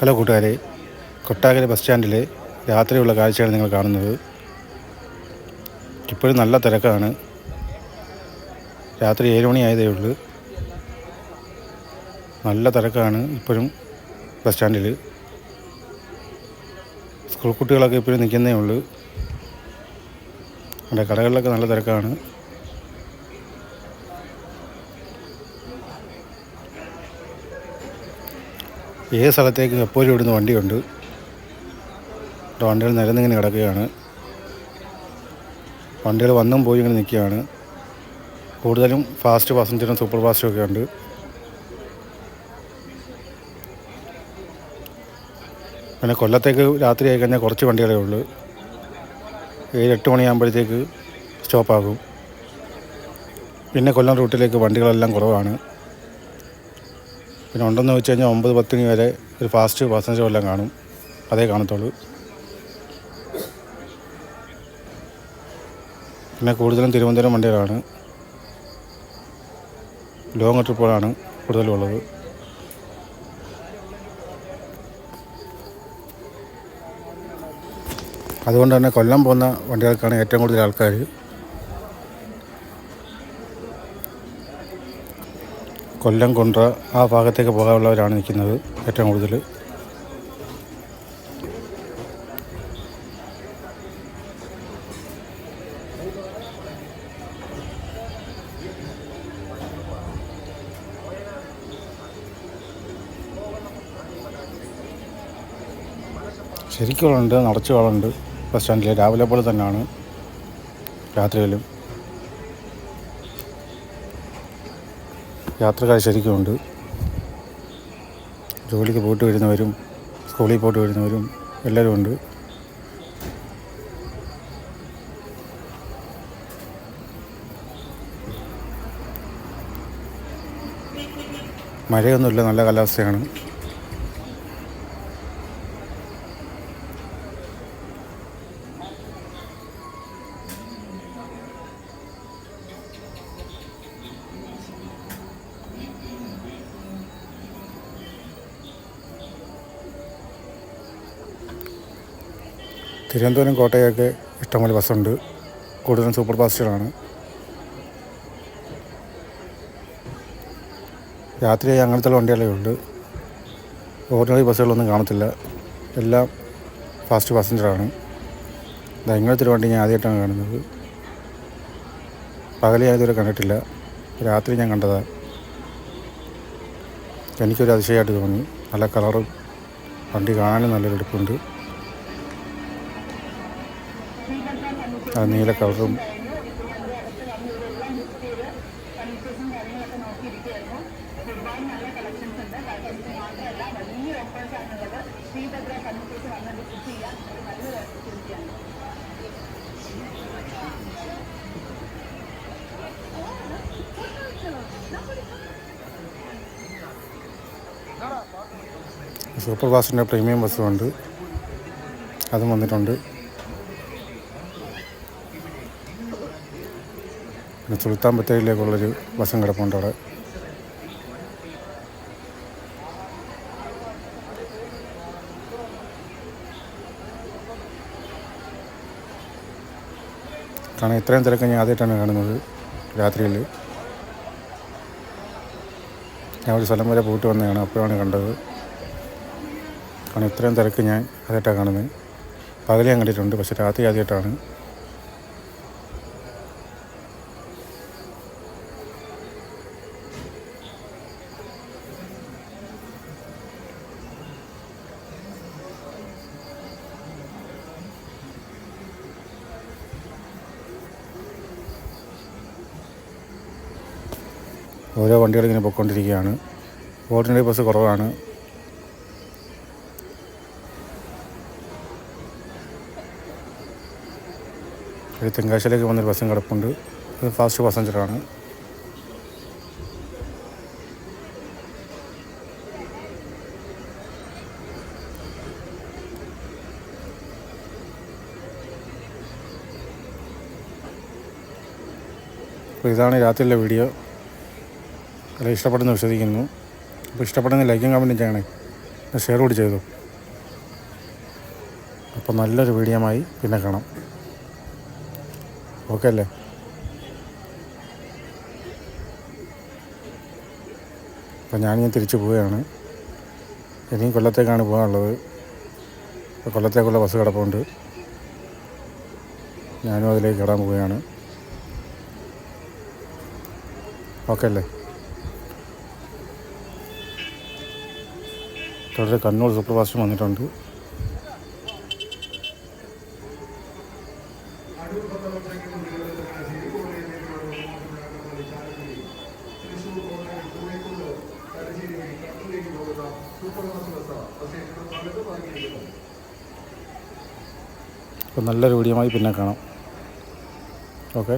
Hello കൂട്ടുകാരെ. കൊട്ടാകര bus സ്റ്റാൻഡിൽ രാത്രിയുള്ള കാഴ്ചയാണ് നിങ്ങൾ കാണുന്നത്. ഇപ്പോഴും നല്ല തിരക്കാണ്. രാത്രി ഏഴ് മണി ആയതേ ഉള്ളൂ. നല്ല തിരക്കാണ് ഇപ്പോഴും ബസ് സ്റ്റാൻഡിൽ സ്കൂൾ കുട്ടികളൊക്കെ ഇപ്പോഴും നിൽക്കുന്നേ ഉള്ളൂ. അവിടെ കടകളിലൊക്കെ നല്ല തിരക്കാണ്. ഏത് സ്ഥലത്തേക്കും എപ്പോഴും ഇവിടുന്ന് വണ്ടിയുണ്ട്? ഇവിടെ വണ്ടികൾ നിരന്നിങ്ങനെ കിടക്കുകയാണ്. വണ്ടികൾ വന്നും പോയി ഇങ്ങനെ നിൽക്കുകയാണ്. കൂടുതലും ഫാസ്റ്റ് പാസഞ്ചറും സൂപ്പർ ഫാസ്റ്റും ഒക്കെ ഉണ്ട്. പിന്നെ കൊല്ലത്തേക്ക് രാത്രി ആയി കഴിഞ്ഞാൽ കുറച്ച് വണ്ടികളേ ഉള്ളൂ. ഏഴ് എട്ട് മണിയാകുമ്പോഴത്തേക്ക് സ്റ്റോപ്പാകും പിന്നെ കൊല്ലം റൂട്ടിലേക്ക് വണ്ടികളെല്ലാം കുറവാണ്. പിന്നെ ഉണ്ടെന്ന് വെച്ച് കഴിഞ്ഞാൽ ഒമ്പത് പത്ത് മണി വരെ ഒരു ഫാസ്റ്റ് പാസഞ്ചർ എല്ലാം കാണും. അതേ കാണത്തുള്ളൂ. പിന്നെ കൂടുതലും തിരുവനന്തപുരം വണ്ടികളാണ്. ലോങ് ട്രിപ്പുകളാണ് കൂടുതലും ഉള്ളത് അതുകൊണ്ട് തന്നെ കൊല്ലം പോകുന്ന വണ്ടികൾക്കാണ് ഏറ്റവും കൂടുതൽ ആൾക്കാർ കൊല്ലം കൊണ്ട ആ ഭാഗത്തേക്ക് പോകാനുള്ളവരാണ് നിൽക്കുന്നത് ഏറ്റവും കൂടുതൽ. ശരിക്കും നടച്ചു ആളുണ്ട് ബസ് സ്റ്റാൻഡിൽ രാവിലെ പോലെ തന്നെയാണ് രാത്രിയിലും. യാത്രക്കാർ ശരിക്കുമുണ്ട്. ജോലിക്ക് പോയിട്ട് വരുന്നവരും സ്കൂളിൽ പോയിട്ട് വരുന്നവരും എല്ലാവരും ഉണ്ട്. മഴയൊന്നുമില്ല നല്ല കാലാവസ്ഥയാണ്. തിരുവനന്തപുരം കോട്ടയൊക്കെ ഇഷ്ടംപോലെ ബസ്സുണ്ട്. കൂടുതലും സൂപ്പർ ഫാസ്റ്റുകളാണ് രാത്രി അങ്ങനത്തെ വണ്ടികളേ ഉണ്ട് ഓർഡിനറി ബസ്സുകളൊന്നും കാണത്തില്ല. എല്ലാം ഫാസ്റ്റ് പാസഞ്ചറാണ്. ഇങ്ങനത്തെ ഒരു വണ്ടി ഞാൻ ആദ്യമായിട്ടാണ് കാണുന്നത്. പകലേ ഞാൻ ഇതുവരെ കണ്ടിട്ടില്ല. രാത്രി ഞാൻ കണ്ടതാണ് എനിക്കൊരു അതിശയമായിട്ട് തോന്നി. നല്ല കളറും വണ്ടി കാണാനും നല്ലൊരു എടുപ്പുണ്ട്. ആ നീല കളറും. സൂപ്പർ ഫാസ്റ്റിന്റെ പ്രീമിയം ബസ്സുമുണ്ട് അതും വന്നിട്ടുണ്ട്. പിന്നെ സുൽത്താൻ ബത്തേരിയിലേക്കുള്ളൊരു ബസ്സും കിടപ്പുണ്ട് അവിടെ. കാരണം ഇത്രയും തിരക്ക് ഞാൻ ആദ്യമായിട്ടാണ് കാണുന്നത് രാത്രിയിൽ. ഞാൻ ഒരു സ്ഥലം വരെ പോയിട്ട് വന്നതാണ് അപ്പോഴാണ് കണ്ടത്. കാരണം ഇത്രയും തിരക്ക് ഞാൻ ആദ്യമായിട്ടാണ് കാണുന്നത്. പകലേ ഞാൻ കണ്ടിട്ടുണ്ട് പക്ഷേ രാത്രി ആദ്യമായിട്ടാണ്. ഓരോ വണ്ടികൾ ഇങ്ങനെ പൊയ്ക്കൊണ്ടിരിക്കുകയാണ്. ഓർഡിനറി ബസ് കുറവാണ്. ഒരു തെങ്കാശിലേക്ക് വന്നൊരു ബസ്സും കിടപ്പുണ്ട്. ഇത് ഫാസ്റ്റ് പാസഞ്ചറാണ് ഇതാണ് രാത്രിയിലെ വീഡിയോ അല്ല ഇഷ്ടപ്പെടുന്നു വിശ്വസിക്കുന്നു. അപ്പോൾ ഇഷ്ടപ്പെടുന്ന ലൈക്കും കമന്റും ചെയ്യണേ. ഷെയർ കൂടി ചെയ്തു. അപ്പോൾ നല്ലൊരു വീഡിയോമായി പിന്നെ കാണാം. ഓക്കെ അല്ലേ? അപ്പോൾ ഞാൻ ഞാൻ തിരിച്ചു പോവുകയാണ്. ഇനി കൊല്ലത്തേക്കാണ് പോകാനുള്ളത്. അപ്പോൾ കൊല്ലത്തേക്കുള്ള ബസ് കിടപ്പുണ്ട്. ഞാനും അതിലേക്ക് കിടാൻ പോവുകയാണ്. ഓക്കെ അല്ലേ? തുടരെ കണ്ണൂർ സൂപ്പർ ഫാസ്റ്റ് വന്നിട്ടുണ്ട്. അപ്പം നല്ലൊരു വീഡിയോമായി പിന്നെ കാണാം. ഓക്കെ.